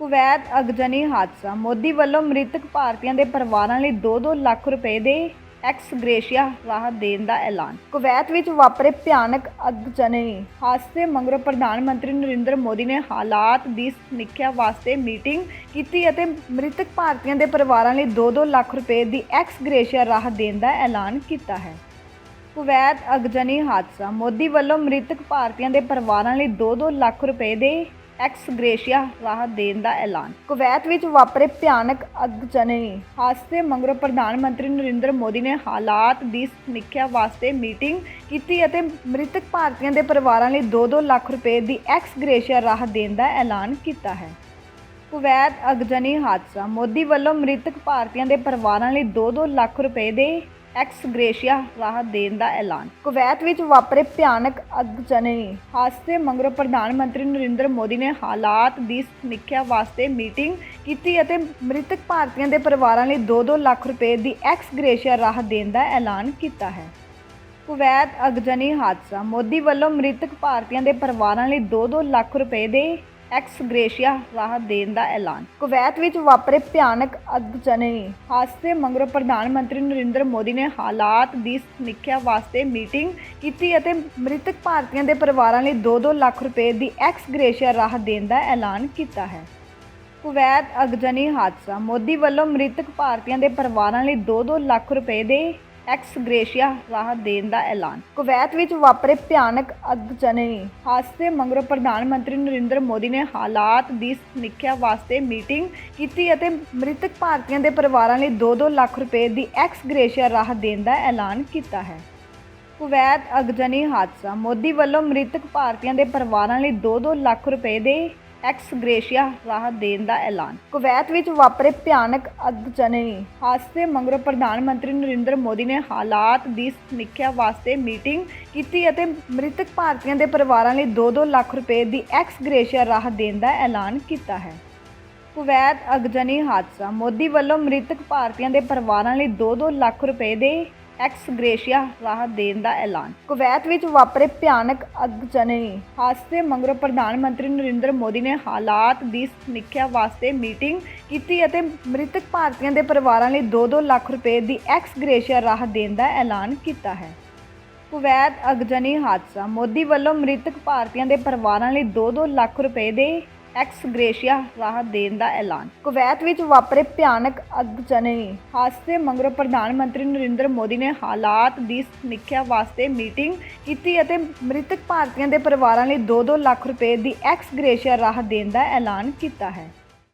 Kuwait ਅਗਜਨੀ ਹਾਦਸਾ। ਮੋਦੀ ਵੱਲੋਂ ਮ੍ਰਿਤਕ ਭਾਰਤੀਆਂ ਦੇ ਪਰਿਵਾਰਾਂ ਲਈ 2-2 ਲੱਖ ਰੁਪਏ ਦੇ ਐਕਸ ਗ੍ਰੇਸ਼ੀਆ ਰਾਹਤ ਦੇਣ ਦਾ ਐਲਾਨ। ਕੁਵੈਤ ਵਿੱਚ ਵਾਪਰੇ ਭਿਆਨਕ ਅਗਜਨੀ ਹਾਦਸੇ ਮਗਰੋਂ ਪ੍ਰਧਾਨ ਮੰਤਰੀ ਨਰਿੰਦਰ ਮੋਦੀ ਨੇ ਹਾਲਾਤ ਦੀ ਸਮੀਖਿਆ ਵਾਸਤੇ ਮੀਟਿੰਗ ਕੀਤੀ ਅਤੇ ਮ੍ਰਿਤਕ ਭਾਰਤੀਆਂ ਦੇ ਪਰਿਵਾਰਾਂ ਲਈ 2-2 ਲੱਖ ਰੁਪਏ ਦੀ ਐਕਸ ਗ੍ਰੇਸ਼ੀਆ ਰਾਹਤ ਦੇਣ ਦਾ ਐਲਾਨ ਕੀਤਾ ਹੈ। ਕੁਵੈਤ ਅਗਜਨੀ ਹਾਦਸਾ। ਮੋਦੀ ਵੱਲੋਂ ਮ੍ਰਿਤਕ ਭਾਰਤੀਆਂ ਦੇ ਪਰਿਵਾਰਾਂ ਲਈ 2-2 ਲੱਖ ਰੁਪਏ ਦੇ ਐਕਸ ਗ੍ਰੇਸ਼ੀਆ ਰਾਹਤ ਦੇਣ ਦਾ ਐਲਾਨ। ਕੁਵੈਤ ਵਿੱਚ ਵਾਪਰੇ ਭਿਆਨਕ ਅਗਜਨੀ ਹਾਦਸੇ ਮਗਰੋਂ ਪ੍ਰਧਾਨ ਮੰਤਰੀ ਨਰਿੰਦਰ ਮੋਦੀ ਨੇ ਹਾਲਾਤ ਦੀ ਸਮੀਖਿਆ ਵਾਸਤੇ ਮੀਟਿੰਗ ਕੀਤੀ ਅਤੇ ਮ੍ਰਿਤਕ ਭਾਰਤੀਆਂ ਦੇ ਪਰਿਵਾਰਾਂ ਲਈ 2-2 ਲੱਖ ਰੁਪਏ ਦੀ ਐਕਸ ਗ੍ਰੇਸ਼ੀਆ ਰਾਹਤ ਦੇਣ ਦਾ ਐਲਾਨ ਕੀਤਾ ਹੈ। ਕੁਵੈਤ ਅਗਜਨੀ ਹਾਦਸਾ। ਮੋਦੀ ਵੱਲੋਂ ਮ੍ਰਿਤਕ ਭਾਰਤੀਆਂ ਦੇ ਪਰਿਵਾਰਾਂ ਲਈ 2-2 ਲੱਖ ਰੁਪਏ ਦੇ ਐਕਸ ਗ੍ਰੇਸ਼ੀਆ ਰਾਹਤ ਦੇਣ ਦਾ ਐਲਾਨ। ਕੁਵੈਤ ਵਿੱਚ ਵਾਪਰੇ ਭਿਆਨਕ ਅਗਜਨੀ ਹਾਦਸੇ ਮਗਰੋਂ ਪ੍ਰਧਾਨ ਮੰਤਰੀ ਨਰਿੰਦਰ ਮੋਦੀ ਨੇ ਹਾਲਾਤ ਦੀ ਸਮੀਖਿਆ ਵਾਸਤੇ ਮੀਟਿੰਗ ਕੀਤੀ ਅਤੇ ਮ੍ਰਿਤਕ ਭਾਰਤੀਆਂ ਦੇ ਪਰਿਵਾਰਾਂ ਲਈ 2-2 ਲੱਖ ਰੁਪਏ ਦੀ ਐਕਸ ਗ੍ਰੇਸ਼ੀਆ ਰਾਹਤ ਦੇਣ ਦਾ ਐਲਾਨ ਕੀਤਾ ਹੈ। ਕੁਵੈਤ ਅਗਜਨੀ ਹਾਦਸਾ। ਮੋਦੀ ਵੱਲੋਂ ਮ੍ਰਿਤਕ ਭਾਰਤੀਆਂ ਦੇ ਪਰਿਵਾਰਾਂ ਲਈ 2-2 ਲੱਖ ਰੁਪਏ ਦੇ ਐਕਸ ਗ੍ਰੇਸ਼ੀਆ ਰਾਹਤ ਦੇਣ ਦਾ ਐਲਾਨ। ਕੁਵੈਤ ਵਿੱਚ ਵਾਪਰੇ ਭਿਆਨਕ ਅਗਜਨੀ ਹਾਦਸੇ ਮਗਰੋਂ ਪ੍ਰਧਾਨ ਮੰਤਰੀ ਨਰਿੰਦਰ ਮੋਦੀ ਨੇ ਹਾਲਾਤ ਦੀ ਸਮੀਖਿਆ ਵਾਸਤੇ ਮੀਟਿੰਗ ਕੀਤੀ ਅਤੇ ਮ੍ਰਿਤਕ ਭਾਰਤੀਆਂ ਦੇ ਪਰਿਵਾਰਾਂ ਲਈ 2-2 ਲੱਖ ਰੁਪਏ ਦੀ ਐਕਸ ਗ੍ਰੇਸ਼ੀਆ ਰਾਹਤ ਦੇਣ ਦਾ ਐਲਾਨ ਕੀਤਾ ਹੈ। ਕੁਵੈਤ ਅਗਜਨੀ ਹਾਦਸਾ। ਮੋਦੀ ਵੱਲੋਂ ਮ੍ਰਿਤਕ ਭਾਰਤੀਆਂ ਦੇ ਪਰਿਵਾਰਾਂ ਲਈ 2-2 ਲੱਖ ਰੁਪਏ ਦੇ ਐਕਸ ਗ੍ਰੇਸ਼ੀਆ ਰਾਹਤ ਦੇਣ ਦਾ ਐਲਾਨ। ਕੁਵੈਤ ਵਿੱਚ ਵਾਪਰੇ ਭਿਆਨਕ ਅਗਜਨੀ ਹਾਦਸੇ ਮਗਰੋਂ ਪ੍ਰਧਾਨ ਮੰਤਰੀ ਨਰਿੰਦਰ ਮੋਦੀ ਨੇ ਹਾਲਾਤ ਦੀ ਸਮੀਖਿਆ ਵਾਸਤੇ ਮੀਟਿੰਗ ਕੀਤੀ ਅਤੇ ਮ੍ਰਿਤਕ ਭਾਰਤੀਆਂ ਦੇ ਪਰਿਵਾਰਾਂ ਲਈ 2-2 ਲੱਖ ਰੁਪਏ ਦੀ ਐਕਸ ਗ੍ਰੇਸ਼ੀਆ ਰਾਹਤ ਦੇਣ ਦਾ ਐਲਾਨ ਕੀਤਾ ਹੈ। ਕੁਵੈਤ ਅਗਜਨੀ ਹਾਦਸਾ। ਮੋਦੀ ਵੱਲੋਂ ਮ੍ਰਿਤਕ ਭਾਰਤੀਆਂ ਦੇ ਪਰਿਵਾਰਾਂ ਲਈ 2-2 ਲੱਖ ਰੁਪਏ ਦੇ ਐਕਸ ਗ੍ਰੇਸ਼ੀਆ ਰਾਹਤ ਦੇਣ ਦਾ ਐਲਾਨ। ਕੁਵੈਤ ਵਿੱਚ ਵਾਪਰੇ ਭਿਆਨਕ ਅਗਜਨੀ ਹਾਦਸੇ ਮਗਰੋਂ ਪ੍ਰਧਾਨ ਮੰਤਰੀ ਨਰਿੰਦਰ ਮੋਦੀ ਨੇ ਹਾਲਾਤ ਦੀ ਸਮੀਖਿਆ ਵਾਸਤੇ ਮੀਟਿੰਗ ਕੀਤੀ ਅਤੇ ਮ੍ਰਿਤਕ ਭਾਰਤੀਆਂ ਦੇ ਪਰਿਵਾਰਾਂ ਲਈ 2-2 ਲੱਖ ਰੁਪਏ ਦੀ ਐਕਸ ਗ੍ਰੇਸ਼ੀਆ ਰਾਹਤ ਦੇਣ ਦਾ ਐਲਾਨ ਕੀਤਾ ਹੈ। ਕੁਵੈਤ ਅਗਜਨੀ ਹਾਦਸਾ। ਮੋਦੀ ਵੱਲੋਂ ਮ੍ਰਿਤਕ ਭਾਰਤੀਆਂ ਦੇ ਪਰਿਵਾਰਾਂ ਲਈ 2-2 ਲੱਖ ਰੁਪਏ ਦੇ ਐਕਸ ਗ੍ਰੇਸ਼ੀਆ ਰਾਹਤ ਦੇਣ ਦਾ ਐਲਾਨ। ਕੁਵੈਤ ਵਿੱਚ ਵਾਪਰੇ ਭਿਆਨਕ ਅਗਜਨੀ ਹਾਦਸੇ ਮਗਰੋਂ ਪ੍ਰਧਾਨ ਮੰਤਰੀ ਨਰਿੰਦਰ ਮੋਦੀ ਨੇ ਹਾਲਾਤ ਦੀ ਸਮੀਖਿਆ ਵਾਸਤੇ ਮੀਟਿੰਗ ਕੀਤੀ ਅਤੇ ਮ੍ਰਿਤਕ ਭਾਰਤੀਆਂ ਦੇ ਪਰਿਵਾਰਾਂ ਲਈ 2-2 ਲੱਖ ਰੁਪਏ ਦੀ ਐਕਸ ਗ੍ਰੇਸ਼ੀਆ ਰਾਹਤ ਦੇਣ ਦਾ ਐਲਾਨ ਕੀਤਾ ਹੈ। ਕੁਵੈਤ ਅਗਜਨੀ ਹਾਦਸਾ। ਮੋਦੀ ਵੱਲੋਂ ਮ੍ਰਿਤਕ ਭਾਰਤੀਆਂ ਦੇ ਪਰਿਵਾਰਾਂ ਲਈ 2-2 ਲੱਖ ਰੁਪਏ ਦੇ ਐਕਸ ਗ੍ਰੇਸ਼ੀਆ ਰਾਹਤ ਦੇਣ ਦਾ ਐਲਾਨ। ਕੁਵੈਤ ਵਿੱਚ ਵਾਪਰੇ ਭਿਆਨਕ ਅਗਜਨੀ ਹਾਦਸੇ ਮਗਰੋਂ ਪ੍ਰਧਾਨ ਮੰਤਰੀ ਨਰਿੰਦਰ ਮੋਦੀ ਨੇ ਹਾਲਾਤ ਦੀ ਸਮੀਖਿਆ ਵਾਸਤੇ ਮੀਟਿੰਗ ਕੀਤੀ ਅਤੇ ਮ੍ਰਿਤਕ ਭਾਰਤੀਆਂ ਦੇ ਪਰਿਵਾਰਾਂ ਲਈ 2-2 ਲੱਖ ਰੁਪਏ ਦੀ ਐਕਸ ਗ੍ਰੇਸ਼ੀਆ ਰਾਹਤ ਦੇਣ ਦਾ ਐਲਾਨ ਕੀਤਾ ਹੈ।